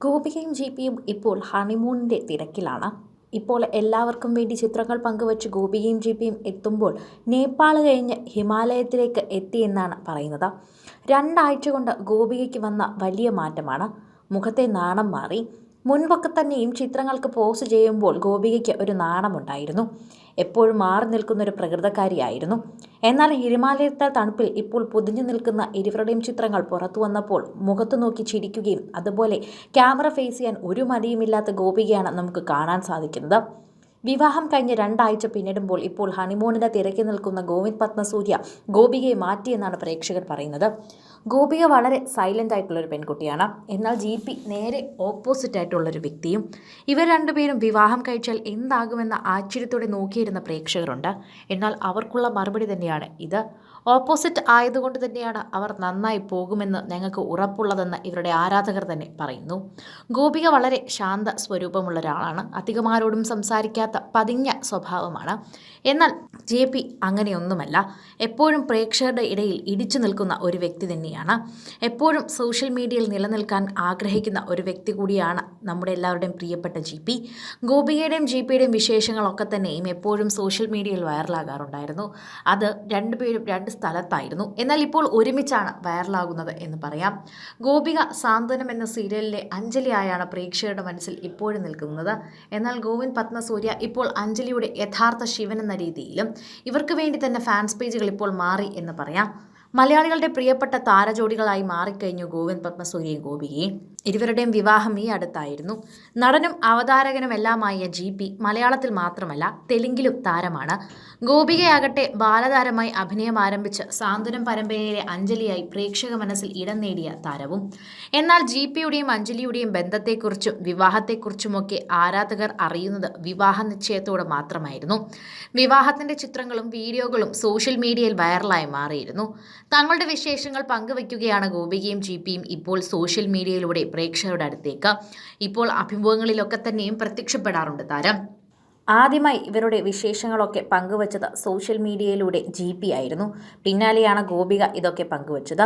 ഗോപികയും G പിയും ഇപ്പോൾ ഹണിമൂണിന്റെ തിരക്കിലാണ്. ഇപ്പോൾ എല്ലാവർക്കും വേണ്ടി ചിത്രങ്ങൾ പങ്കുവച്ച് ഗോപികയും ജി പിയും എത്തുമ്പോൾ നേപ്പാൾ കഴിഞ്ഞ് ഹിമാലയത്തിലേക്ക് എത്തിയെന്നാണ് പറയുന്നത്. രണ്ടാഴ്ച കൊണ്ട് ഗോപികയ്ക്ക് വന്ന വലിയ മാറ്റമാണ്. മുഖത്തെ നാണം മാറി. മുൻപൊക്കെ തന്നെയും ചിത്രങ്ങൾക്ക് പോസ് ചെയ്യുമ്പോൾ ഗോപികയ്ക്ക് ഒരു നാണമുണ്ടായിരുന്നു. എപ്പോഴും മാറി നിൽക്കുന്ന ഒരു പ്രകൃതക്കാരിയായിരുന്നു. എന്നാൽ ഹിമാലയത്തെ തണുപ്പിൽ ഇപ്പോൾ പൊതിഞ്ഞു നിൽക്കുന്ന ഇരുവരുടെയും ചിത്രങ്ങൾ പുറത്തു വന്നപ്പോൾ മുഖത്തു നോക്കി ചിരിക്കുകയും അതുപോലെ ക്യാമറ ഫേസ് ചെയ്യാൻ ഒരു മടിയുമില്ലാത്ത ഗോപികയാണ് നമുക്ക് കാണാൻ സാധിക്കുന്നത്. വിവാഹം കഴിഞ്ഞ് രണ്ടാഴ്ച പിന്നിടുമ്പോൾ ഇപ്പോൾ ഹണിമൂണിന് തിരക്കി നിൽക്കുന്ന ഗോവിന്ദ് പത്മസൂര്യ ഗോപികയെ മാറ്റിയെന്നാണ് പ്രേക്ഷകർ പറയുന്നത്. ഗോപിക വളരെ സൈലന്റ് ആയിട്ടുള്ളൊരു പെൺകുട്ടിയാണ്. എന്നാൽ ജി പി നേരെ ഓപ്പോസിറ്റ് ആയിട്ടുള്ളൊരു വ്യക്തിയും. ഇവർ രണ്ടുപേരും വിവാഹം കഴിച്ചാൽ എന്താകുമെന്ന ആശ്ചര്യത്തോടെ നോക്കിയിരുന്ന പ്രേക്ഷകരുണ്ട്. എന്നാൽ അവർക്കുള്ള മറുപടി തന്നെയാണ് ഇത്. ഓപ്പോസിറ്റ് ആയതുകൊണ്ട് തന്നെയാണ് അവർ നന്നായി പോകുമെന്ന് ഞങ്ങൾക്ക് ഉറപ്പുള്ളതെന്ന് ഇവരുടെ ആരാധകർ തന്നെ പറയുന്നു. ഗോപിക വളരെ ശാന്ത സ്വരൂപമുള്ള ഒരാളാണ്. അധികമാരോടും സംസാരിക്കാത്ത പതിഞ്ഞ സ്വഭാവമാണ്. എന്നാൽ ജെ പി അങ്ങനെയൊന്നുമല്ല. എപ്പോഴും പ്രേക്ഷകരുടെ ഇടയിൽ ഇടിച്ചു നിൽക്കുന്ന ഒരു വ്യക്തി തന്നെയാണ്. എപ്പോഴും സോഷ്യൽ മീഡിയയിൽ നിലനിൽക്കാൻ ആഗ്രഹിക്കുന്ന ഒരു വ്യക്തി കൂടിയാണ് നമ്മുടെ എല്ലാവരുടെയും പ്രിയപ്പെട്ട ജി പി. ഗോപികയുടെയും ജി പിയുടെയും വിശേഷങ്ങളൊക്കെ തന്നെയും എപ്പോഴും സോഷ്യൽ മീഡിയയിൽ വൈറലാകാറുണ്ടായിരുന്നു. അത് രണ്ടുപേരും രണ്ട് സ്ഥലത്തായിരുന്നു. എന്നാൽ ഇപ്പോൾ ഒരുമിച്ചാണ് വൈറലാകുന്നത് എന്ന് പറയാം. ഗോപിക സാന്ത്വനം എന്ന സീരിയലിലെ അഞ്ജലിയായാണ് പ്രേക്ഷകരുടെ മനസ്സിൽ ഇപ്പോഴും നിൽക്കുന്നത്. എന്നാൽ ഗോവിന്ദ് പത്മസൂര്യ ഇപ്പോൾ അഞ്ജലിയുടെ യഥാർത്ഥ ശിവൻ എന്ന രീതിയിലും ഇവർക്ക് വേണ്ടി തന്നെ ഫാൻസ് പേജുകൾ ഇപ്പോൾ മാറി എന്ന് പറയാം. മലയാളികളുടെ പ്രിയപ്പെട്ട താരജോഡികളായി മാറിക്കഴിഞ്ഞു ഗോവിന്ദ് പത്മസൂര്യയും ഗോപികയും. ഇരുവരുടെയും വിവാഹം ഈ അടുത്തായിരുന്നു. നടനും അവതാരകനും എല്ലാമായ ജി പി മലയാളത്തിൽ മാത്രമല്ല തെലുങ്കിലും താരമാണ്. ഗോപികയാകട്ടെ ബാലതാരമായി അഭിനയം ആരംഭിച്ച് സാന്ത്വനം പരമ്പരയിലെ അഞ്ജലിയായി പ്രേക്ഷക മനസ്സിൽ ഇടം നേടിയ താരവും. എന്നാൽ ജി പിയുടെയും അഞ്ജലിയുടെയും ബന്ധത്തെക്കുറിച്ചും വിവാഹത്തെക്കുറിച്ചുമൊക്കെ ആരാധകർ അറിയുന്നത് വിവാഹ നിശ്ചയത്തോടെ മാത്രമായിരുന്നു. വിവാഹത്തിന്റെ ചിത്രങ്ങളും വീഡിയോകളും സോഷ്യൽ മീഡിയയിൽ വൈറലായി മാറിയിരുന്നു. തങ്ങളുടെ വിശേഷങ്ങൾ പങ്കുവയ്ക്കുകയാണ് ഗോപികയും ജി പിയും ഇപ്പോൾ സോഷ്യൽ മീഡിയയിലൂടെ പ്രേക്ഷകരുടെ അടുത്തേക്ക്. ഇപ്പോൾ അഭിമുഖങ്ങളിലൊക്കെ തന്നെയും പ്രത്യക്ഷപ്പെടാറുണ്ട് താരം. ആദ്യമായി ഇവരുടെ വിശേഷങ്ങളൊക്കെ പങ്കുവച്ചത് സോഷ്യൽ മീഡിയയിലൂടെ ജി പി ആയിരുന്നു. പിന്നാലെയാണ് ഗോപിക ഇതൊക്കെ പങ്കുവച്ചത്.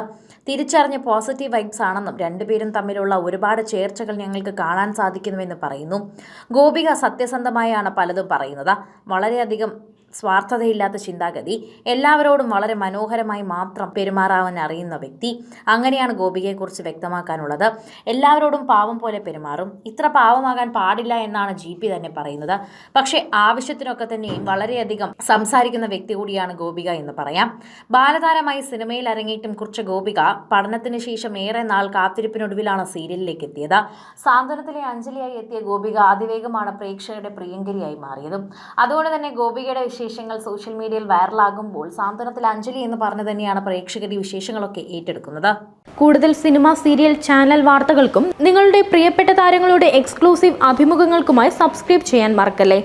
തിരിച്ചറിഞ്ഞ് പോസിറ്റീവ് വൈബ്സ് ആണെന്നും രണ്ടുപേരും തമ്മിലുള്ള ഒരുപാട് ചേർച്ചകൾ ഞങ്ങൾക്ക് കാണാൻ സാധിക്കുന്നുവെന്ന് പറയുന്നു. ഗോപിക സത്യസന്ധമായാണ് പലതും പറയുന്നത്. വളരെയധികം സ്വാർത്ഥതയില്ലാത്ത ചിന്താഗതി. എല്ലാവരോടും വളരെ മനോഹരമായി മാത്രം പെരുമാറാവാൻ അറിയുന്ന വ്യക്തി. അങ്ങനെയാണ് ഗോപികയെക്കുറിച്ച് വ്യക്തമാക്കാനുള്ളത്. എല്ലാവരോടും പാവം പോലെ പെരുമാറും. ഇത്ര പാവമാകാൻ പാടില്ല എന്നാണ് ജി തന്നെ പറയുന്നത്. പക്ഷേ ആവശ്യത്തിനൊക്കെ തന്നെയും വളരെയധികം സംസാരിക്കുന്ന വ്യക്തി കൂടിയാണ് ഗോപിക എന്ന് പറയാം. ബാലതാരമായി സിനിമയിൽ അരങ്ങേറ്റം കുറിച്ച ഗോപിക പഠനത്തിന് ശേഷം ഏറെ നാൾ കാത്തിരിപ്പിനൊടുവിലാണ് സീരിയലിലേക്ക് എത്തിയത്. സാന്ത്വനത്തിലെ അഞ്ജലിയായി എത്തിയ ഗോപിക അതിവേഗമാണ് പ്രേക്ഷകരുടെ പ്രിയങ്കരിയായി മാറിയതും. അതുകൊണ്ട് തന്നെ ഗോപികയുടെ വിശേഷങ്ങൾ സോഷ്യൽ മീഡിയയിൽ വൈറലാകുമ്പോൾ സാന്ത്വനത്തിൽ അഞ്ജലി എന്ന് പറഞ്ഞു തന്നെയാണ് പ്രേക്ഷകരുടെ വിശേഷങ്ങളൊക്കെ ഏറ്റെടുക്കുന്നത്. കൂടുതൽ സിനിമ സീരിയൽ ചാനൽ വാർത്തകൾക്കും നിങ്ങളുടെ പ്രിയപ്പെട്ട താരങ്ങളുടെ എക്സ്ക്ലൂസീവ് അഭിമുഖങ്ങൾക്കുമായി സബ്സ്ക്രൈബ് ചെയ്യാൻ മറക്കല്ലേ?